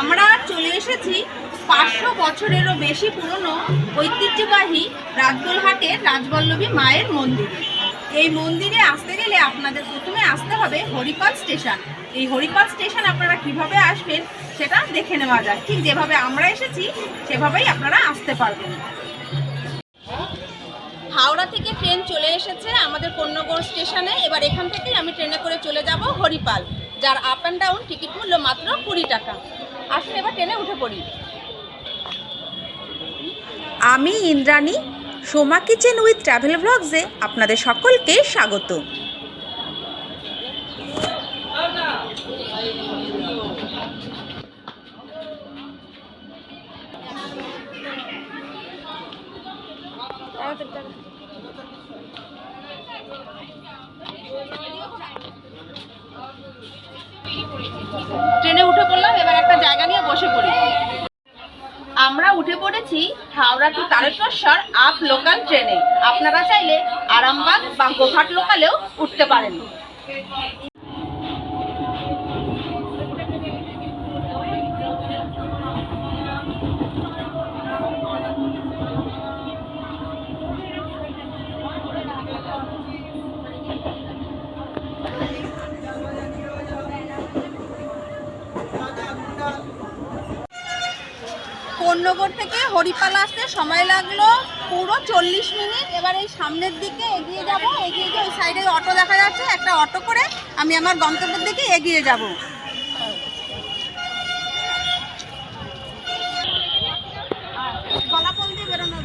আমরা চলে এসেছি পাঁচশো বছরেরও বেশি পুরনো ঐতিহ্যবাহী রাজগোলহাটের রাজবল্লভী মায়ের মন্দির। এই মন্দিরে আসতে গেলে আপনাদের প্রথমে আসতে হবে হরিপাল স্টেশন। এই হরিপাল স্টেশন আপনারা কীভাবে আসবেন সেটা দেখে নেওয়া যাক। ঠিক যেভাবে আমরা এসেছি, সেভাবেই আপনারা আসতে পারবেন। হাওড়া থেকে ট্রেন চলে এসেছে আমাদের কন্যগড় স্টেশনে। এবার এখান থেকেই আমি ট্রেনে করে চলে যাব হরিপাল, যার আপ অ্যান্ড ডাউন টিকিট মূল্য মাত্র কুড়ি টাকা। আসলে এবার ট্রেনে উঠে পড়ি। আমি Indrani, Soma kitchen with travel ব্লগসে আপনাদের সকলকে স্বাগত। উঠে Howrah to Tarakeswar up local ট্রেনে আপনারা চাইলে আরামবাগ বা গোঘাট লোকালেও উঠতে পারেন। কন্যগড় থেকে হরিপাল আসতে সময় লাগল পুরো চল্লিশ মিনিট। এবার এই সামনের দিকে এগিয়ে যাব। এগিয়ে গিয়ে ওই সাইডে অটো দেখা যাচ্ছে। একটা অটো করে আমি আমার গন্তব্যের দিকে এগিয়ে যাব গলা ফল দিয়ে বেরোনো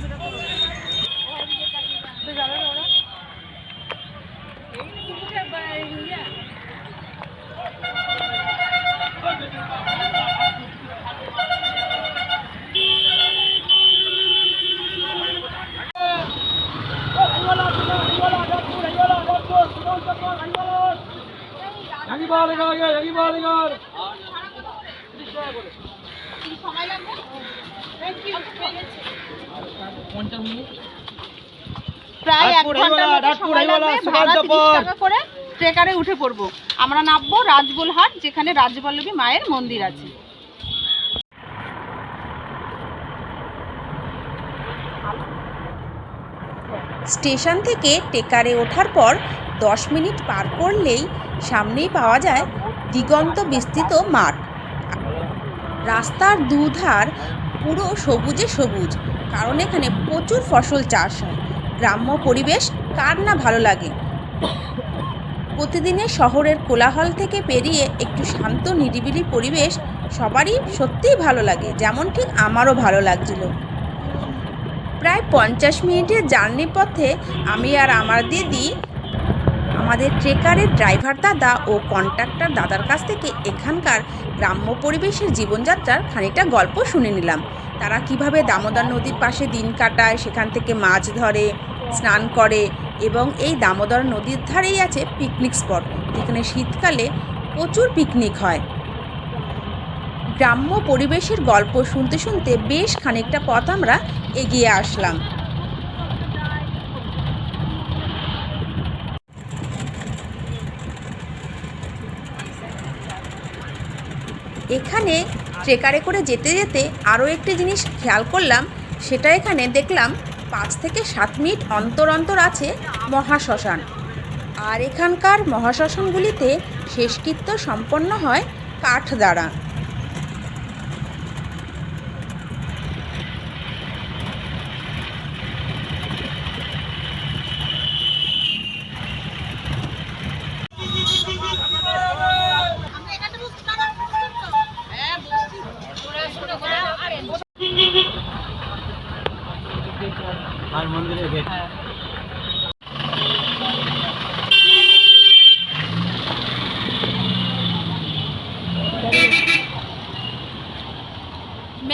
ট্রেকারে উঠে পড়ব। আমরা নামবো রাজবলহাট যেখানে রাজবল্লভী মায়ের মন্দির আছে। স্টেশন থেকে টেকারে ওঠার পর দশ মিনিট পার করলেই সামনেই পাওয়া যায় দিগন্ত বিস্তৃত মাঠ। রাস্তার দুধার পুরো সবুজে সবুজ, কারণ এখানে প্রচুর ফসল চাষ হয়। গ্রাম্য পরিবেশ, কার না ভালো লাগে? প্রতিদিনের শহরের কোলাহল থেকে পেরিয়ে একটু শান্ত, নিরিবিলি পরিবেশ সবারই সত্যিই ভালো লাগে, যেমন ঠিক আমারও ভালো লাগছিল। প্রায় পঞ্চাশ মিনিটের জার্নি পথে আমি আর আমার দিদি আমাদের ট্রেকারের ড্রাইভার দাদা ও কন্ট্রাক্টর দাদার কাছ থেকে এখানকার গ্রাম্য পরিবেশের জীবনযাত্রার খানিকটা গল্প শুনে নিলাম। তারা কীভাবে দামোদর নদীর পাশে দিন কাটায়, সেখান থেকে মাছ ধরে, স্নান করে এবং এই দামোদর নদীর ধারেই আছে পিকনিক স্পট। যেখানে শীতকালে প্রচুর পিকনিক হয়। গ্রাম্য পরিবেশের গল্প শুনতে শুনতে বেশ খানিকটা পথ আমরা এগিয়ে আসলাম। এখানে ট্রেকারে করে যেতে যেতে আরও একটি জিনিস খেয়াল করলাম, সেটা এখানে দেখলাম পাঁচ থেকে সাত মিনিট অন্তর অন্তর আছে মহাশ্মশান। আর এখানকার মহাশ্মশানগুলিতে শেষকৃত্য সম্পন্ন হয় কাঠ দ্বারা আর মন্দিরে গেট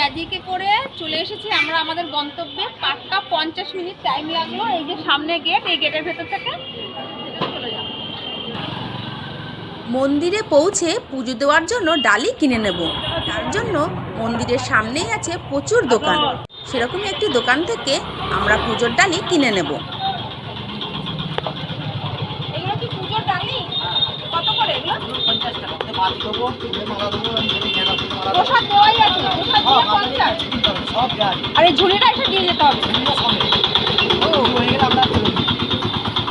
ম্যাজিকে করে চলে এসেছি আমরা আমাদের গন্তব্যে। পাক্কা পঞ্চাশ মিনিট টাইম লাগল। এই যে সামনে গেট এই গেটের ভেতর থেকে মন্দিরে পৌঁছে পুজো দেওয়ার জন্য ডালি কিনে নেব। তার জন্য মন্দিরের সামনেই আছে প্রচুর দোকান। সেরকমই একটি দোকান থেকে আমরা পুজোর ডালি কিনে নেব। এগুলো কি পুজোর ডালি? কত করে এগুলো? পঞ্চাশ টাকা। আর এই ঝুড়িটা এসে দিয়ে যেতে হবে।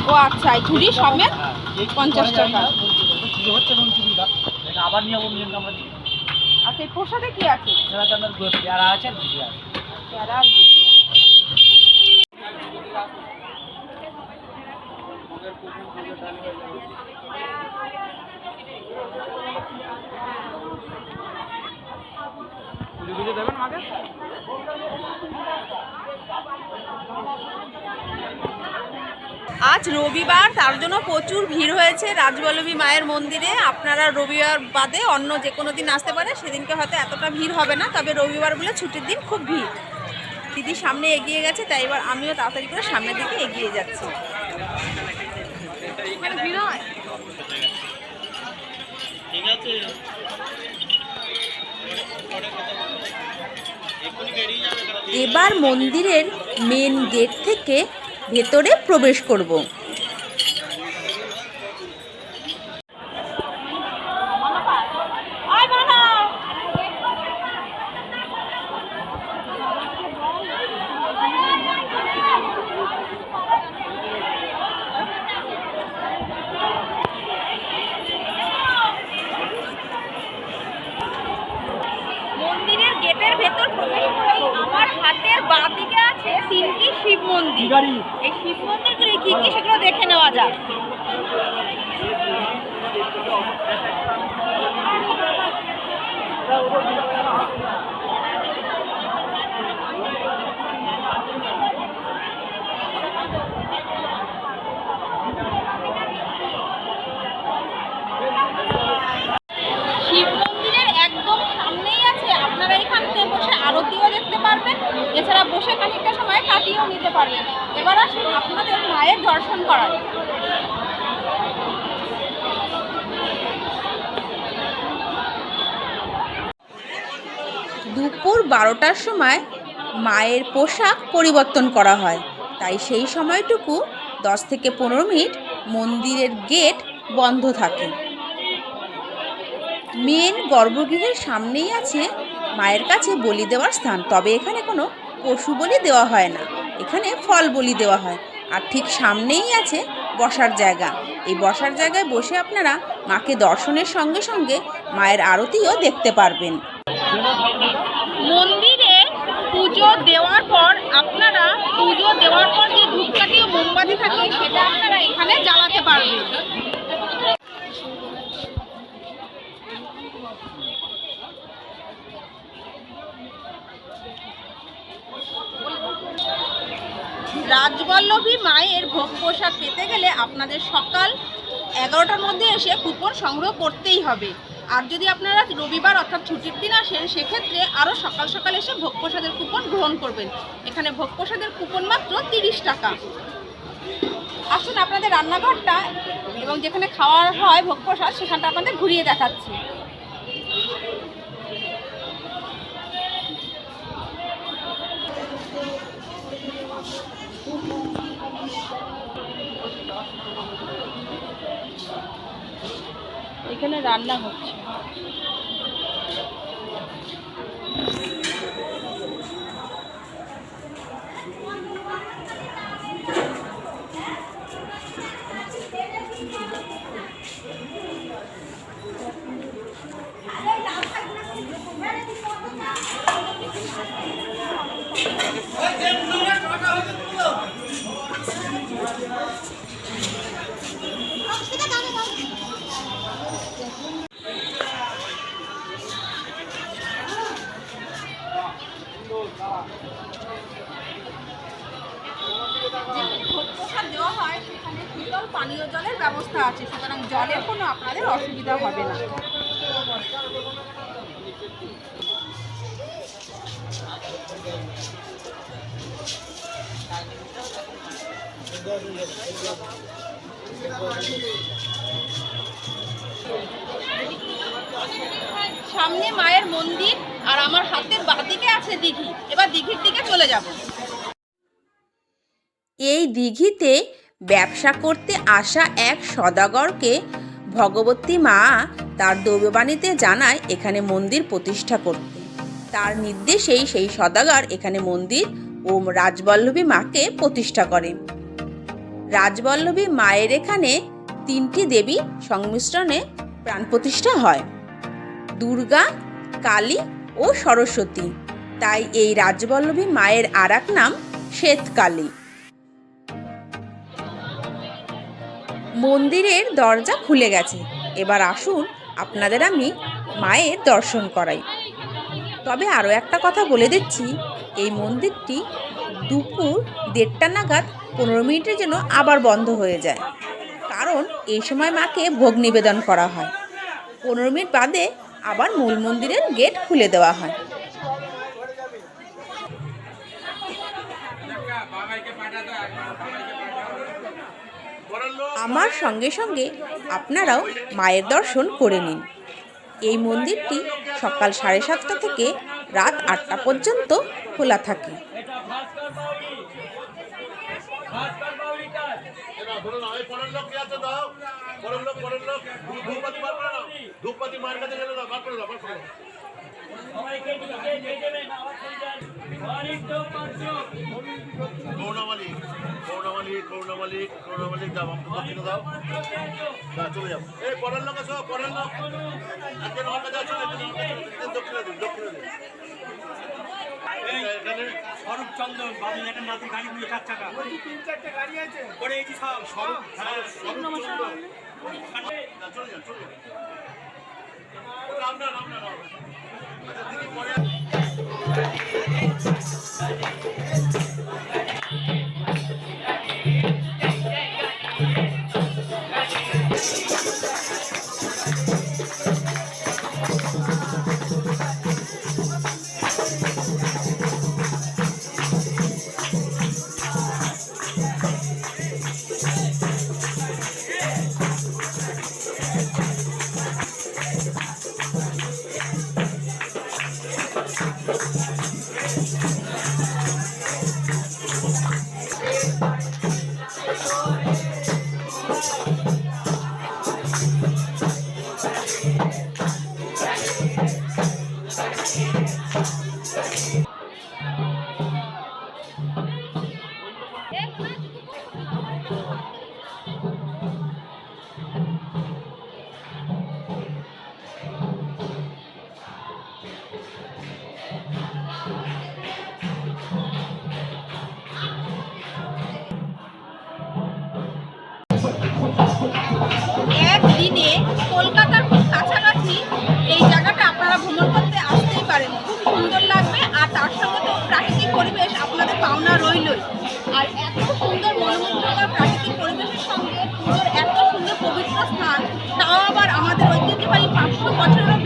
ও আচ্ছা এই ঝুড়ি সমেত পঞ্চাশ টাকা। আবার নিয়ে আমরা আচ্ছা প্রসাদে কি আছে? পেয়ারা আছে। পেয়ারা আর দেবেন আমাকে? আজ রবিবার তার জন্য প্রচুর ভিড় হয়েছে রাজবল্লভী মায়ের মন্দিরে। আপনারা রবিবার বাদে অন্য যে কোনো দিন আসতে পারে সেদিনকে হয়তো এতটা ভিড় হবে না তবে রবিবার বলে ছুটির দিন খুব ভিড়। দিদি সামনে এগিয়ে গেছে তাই এবার আমিও তাড়াতাড়ি করে সামনের দিকে এগিয়ে যাচ্ছি। এখানে ভিড় হয় এবার মন্দিরের মেন গেট থেকে ভেতরে প্রবেশ করব মন্দিরের গেটের ভেতর প্রবেশ করেই আমার হাতের বাঁ দিকে আছে তিনটি শিব মন্দির গাড়ি। এই শিব আপনারা এখান থেকে বসে আরতিও দেখতে পারবেন। এছাড়া বসে খানিকটা সময় নিতে পারবেন এবার আসুন আপনাদের মায়ের দর্শন করার দুপুর বারোটার সময় মায়ের পোশাক পরিবর্তন করা হয়। তাই সেই সময়টুকু দশ থেকে পনেরো মিনিট মন্দিরের গেট বন্ধ থাকে। মেন গর্ভগৃহের সামনেই আছে মায়ের কাছে বলি দেওয়ার স্থান। তবে এখানে কোনো পশু বলি দেওয়া হয় না। এখানে ফল বলি দেওয়া হয়। আর ঠিক সামনেই আছে বসার জায়গা। এই বসার জায়গায় বসে আপনারা মাকে দর্শনের সঙ্গে সঙ্গে মায়ের আরতিও দেখতে পারবেন। মন্দিরে পুজো দেওয়ার পর আপনারা পুজো দেওয়ার পর যে ধূপকাঠি ও মোমবাতি থাকে, সেটা আপনারা এখানে জ্বালাতে পারবেন। রাজবল্লভী মায়ের ভোগ প্রসাদ পেতে গেলে আপনাদের সকাল এগারোটার মধ্যে এসে কুপন সংগ্রহ করতেই হবে। আর যদি আপনারা রবিবার অর্থাৎ ছুটির দিন আসেন, সেক্ষেত্রে আরও সকাল সকাল এসে ভোগ প্রসাদের কুপন গ্রহণ করবেন। এখানে ভোগ প্রসাদের কুপন মাত্র তিরিশ টাকা। আসুন, আপনাদের রান্নাঘরটা এবং যেখানে খাওয়ার হয় ভোগ প্রসাদ, সেখানটা আপনাদের ঘুরিয়ে দেখাচ্ছি। এখানে রান্না হচ্ছে। পানীয় জলের ব্যবস্থা আছে, সুতরাং জলের কোনো আপনাদের অসুবিধা হবে না। সামনে মায়ের মন্দির, আর আমার হাতের বাঁদিকে আছে দিঘি। এবার দিঘির দিকে চলে যাব। এই দিঘিতে ব্যবসা করতে আসা এক সদাগরকে ভগবতী মা তার দৈববাণীতে জানায় এখানে মন্দির প্রতিষ্ঠা করতে। তার নির্দেশেই সেই সদাগর এখানে মন্দির ও রাজবল্লভী মাকে প্রতিষ্ঠা করেন। রাজবল্লভী মায়ের এখানে তিনটি দেবী সংমিশ্রণে প্রাণ প্রতিষ্ঠা হয়। দুর্গা, কালী ও সরস্বতী। তাই এই রাজবল্লভী মায়ের আর নাম শ্বেতকালী। মন্দিরের দরজা খুলে গেছে। এবার আসুন আপনাদের আমি মায়ের দর্শন করাই। তবে আরও একটা কথা বলে দিচ্ছি, এই মন্দিরটি দুপুর দেড়টা নাগাদ পনেরো মিনিটের জন্য আবার বন্ধ হয়ে যায়। কারণ এই সময় মাকে ভোগ নিবেদন করা হয়। পনেরো মিনিট বাদে আবার মূল মন্দিরের গেট খুলে দেওয়া হয়। আমার সঙ্গে সঙ্গে আপনারাও মায়ের দর্শন করে নিন। এই মন্দিরটি সকাল সাড়ে সাতটা থেকে রাত আটটা পর্যন্ত খোলা থাকে। ধূপপাতি গেলে বার করে বার করে করুণামালি করুণামালি করুণামালি করুণামালি দাও আমাকে দাও। দাও চলে যাও। এই পরের লোক আসো পরের লোক। একজন কাছে আসো, দক্ষিণে দিন দক্ষিণে দিন। স্বরূপ চন্দন বাবু একটা নাতি গাড়ি নিয়ে চার চাকা। তিন চারটে গাড়ি আছে। করে এই যে সব স্বরূপ হ্যাঁ স্বরূপ চন্দ্র। চলে যান চলে যান ওটা আপনার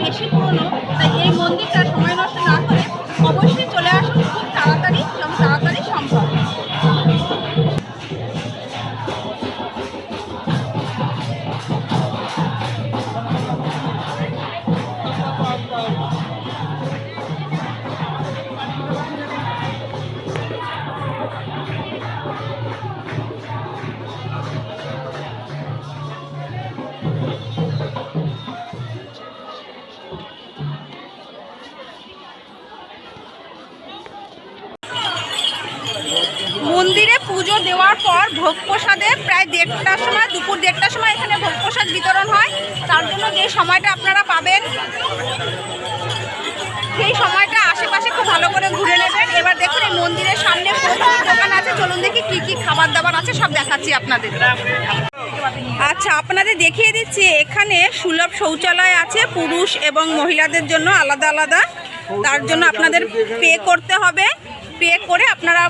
বেশি পুরনো তাই এই মন্দিরটা পুজো দেওয়ার পর ভোগ প্রসাদে প্রায় দেড়টার সময়, দুপুর দেড়টার সময় এখানে ভোগ প্রসাদ বিতরণ হয়। তার জন্য যে সময়টা আপনারা পাবেন, সেই সময়টা আশেপাশে খুব ভালো করে ঘুরে নেবেন। এবার দেখুন এই মন্দিরের সামনে প্রচুর দোকান আছে। চলুন দেখি কি কি খাবার দাবার আছে, সব দেখাচ্ছি আপনাদের। আচ্ছা আপনাদের দেখিয়ে দিচ্ছি, এখানে সুলভ শৌচালয় আছে। পুরুষ এবং মহিলাদের জন্য আলাদা আলাদা। তার জন্য আপনাদের পে করতে হবে। পে করে আপনারা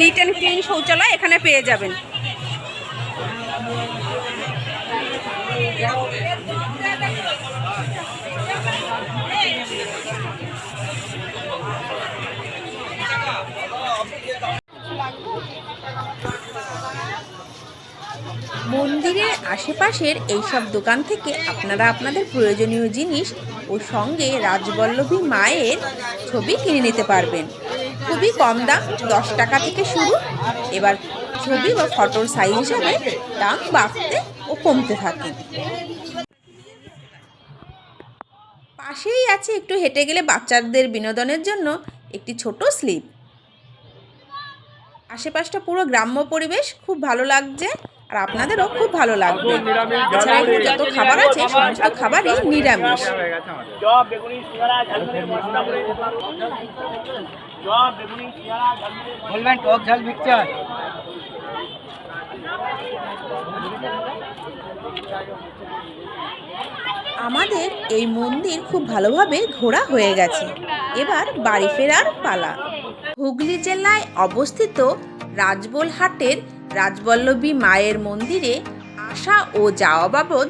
নিট অ্যান্ড ক্লিন শৌচালয় এখানে পেয়ে যাবেন। মন্দিরের আশেপাশের এইসব দোকান থেকে আপনারা আপনাদের প্রয়োজনীয় জিনিস ও সঙ্গে রাজবল্লভী মায়ের ছবি কিনে নিতে পারবেন। খুবই কম দাম, দশ টাকা থেকে শুরু। এবার ছবি বা ফটোর সাইজ হিসাবে দাম বাড়তে ও কমতে থাকে। পাশেই আছে একটু হেঁটে গেলে বাচ্চাদের বিনোদনের জন্য একটি ছোট স্লিপ। আশেপাশটা পুরো গ্রাম্য পরিবেশ, খুব ভালো লাগছে। আর আপনাদেরও খুব ভালো লাগবে। এছাড়া এখানে যত খাবার আছে সমস্ত খাবারই নিরামিষ আমাদের এই মন্দির খুব ভালোভাবে ঘোরা হয়ে গেছে। এবার বাড়ি ফেরার পালা। হুগলি জেলায় অবস্থিত রাজবোলহাটের রাজবল্লভী মায়ের মন্দিরে আসা ও যাওয়া বাবদ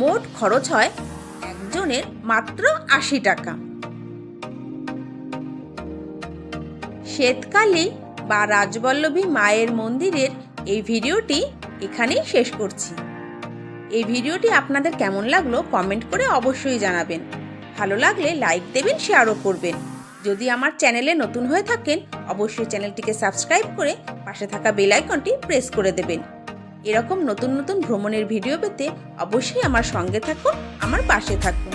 মোট খরচ হয় একজনের মাত্র আশি টাকা। শ্বেতকালী বা রাজবল্লভী মায়ের মন্দিরের এই ভিডিওটি এখানেই শেষ করছি। এই ভিডিওটি আপনাদের কেমন লাগল কমেন্ট করে অবশ্যই জানাবেন। ভালো লাগলে লাইক দেবেন, শেয়ারও করবেন। যদি আমার চ্যানেলে নতুন হয়ে থাকেন, অবশ্যই চ্যানেলটিকে সাবস্ক্রাইব করে পাশে থাকা বেল আইকনটি প্রেস করে দেবেন। এরকম নতুন নতুন ভ্রমণের ভিডিও পেতে অবশ্যই আমার সঙ্গে থাকুন, আমার পাশে থাকুন।